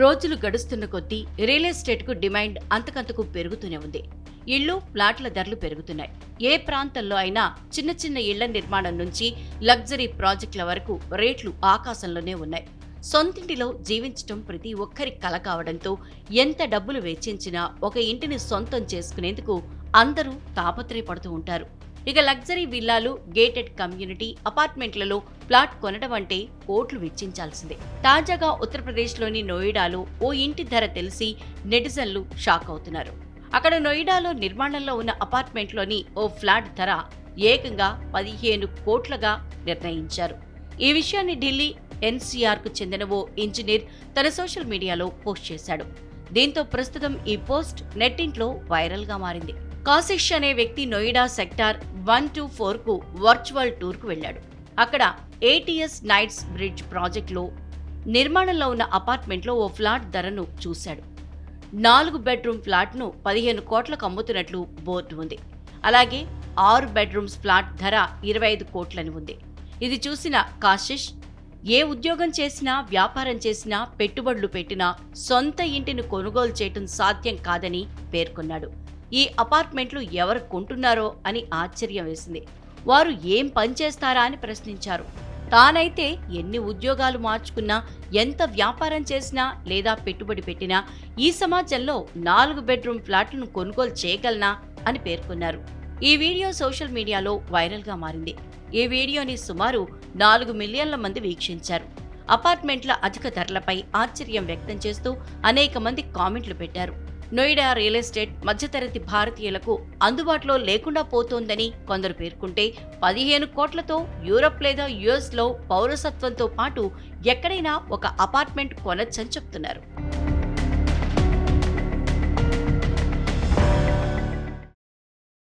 రోజులు గడుస్తున్న కొద్దీ రియల్ ఎస్టేట్కు డిమాండ్ అంతకంతకు పెరుగుతూనే ఉంది. ఇళ్ళు ప్లాట్ల ధరలు పెరుగుతున్నాయి. ఏ ప్రాంతంలో అయినా చిన్న చిన్న ఇళ్ళ నిర్మాణం నుంచి లగ్జరీ ప్రాజెక్టుల వరకు రేట్లు ఆకాశంలోనే ఉన్నాయి. సొంతింటిలో జీవించటం ప్రతి ఒక్కరి కల కావడంతో ఎంత డబ్బులు వెచ్చించినా ఒక ఇంటిని సొంతం చేసుకునేందుకు అందరూ తాపత్రయపడుతూ ఉంటారు. ఇక లగ్జరీ విల్లాలు గేటెడ్ కమ్యూనిటీ అపార్ట్మెంట్లలో ప్లాట్ కొనడం అంటే కోట్లు వెచ్చించాల్సిందే. తాజాగా ఉత్తరప్రదేశ్లోని నోయిడాలో ఓ ఇంటి ధర తెలిసి నెటిజన్లు షాక్ అవుతున్నారు. అక్కడ నోయిడాలో నిర్మాణంలో ఉన్న అపార్ట్మెంట్లోని ఓ ఫ్లాట్ ధర ఏకంగా పదిహేను కోట్లగా నిర్ణయించారు. ఈ విషయాన్ని ఢిల్లీ ఎన్సీఆర్కు చెందిన ఓ ఇంజనీర్ తన సోషల్ మీడియాలో పోస్ట్ చేశాడు. దీంతో ప్రస్తుతం ఈ పోస్ట్ నెట్టింట్లో వైరల్గా మారింది. కాశిష్ అనే వ్యక్తి నోయిడా సెక్టార్ వన్ టూ ఫోర్కు వర్చువల్ టూర్కు వెళ్ళాడు. అక్కడ ఏటీఎస్ నైట్స్ బ్రిడ్జ్ ప్రాజెక్టులో నిర్మాణంలో ఉన్న అపార్ట్మెంట్లో ఓ ఫ్లాట్ ధరను చూశాడు. నాలుగు బెడ్రూమ్ ఫ్లాట్ను పదిహేను కోట్లకు అమ్ముతున్నట్లు బోర్డు ఉంది. అలాగే ఆరు బెడ్రూమ్స్ ఫ్లాట్ ధర ఇరవై ఐదు కోట్లని ఉంది. ఇది చూసిన కాశిష్ ఏ ఉద్యోగం చేసినా వ్యాపారం చేసినా పెట్టుబడులు పెట్టినా సొంత ఇంటిని కొనుగోలు చేయటం సాధ్యం కాదని పేర్కొన్నాడు. ఈ అపార్ట్మెంట్లు ఎవరు కొంటున్నారో అని ఆశ్చర్యం వేసింది. వారు ఏం పనిచేస్తారా అని ప్రశ్నించారు. తానైతే ఎన్ని ఉద్యోగాలు మార్చుకున్నా ఎంత వ్యాపారం చేసినా లేదా పెట్టుబడి పెట్టినా ఈ సమాజంలో నాలుగు బెడ్రూమ్ ఫ్లాట్లను కొనుగోలు చేయగలనా అని పేర్కొన్నారు. ఈ వీడియో సోషల్ మీడియాలో వైరల్గా మారింది. ఈ వీడియోని సుమారు నాలుగు మిలియన్ల మంది వీక్షించారు. అపార్ట్మెంట్ల అధిక ధరలపై ఆశ్చర్యం వ్యక్తం చేస్తూ అనేక మంది కామెంట్లు పెట్టారు. నోయిడా రియల్ ఎస్టేట్ మధ్యతరగతి భారతీయులకు అందుబాటులో లేకుండా పోతోందని కొందరు పేర్కొంటే పదిహేను కోట్లతో యూరప్ లేదా యుఎస్లో పౌరసత్వంతో పాటు ఎక్కడైనా ఒక అపార్ట్మెంట్ కొనొచ్చని చెప్తున్నారు.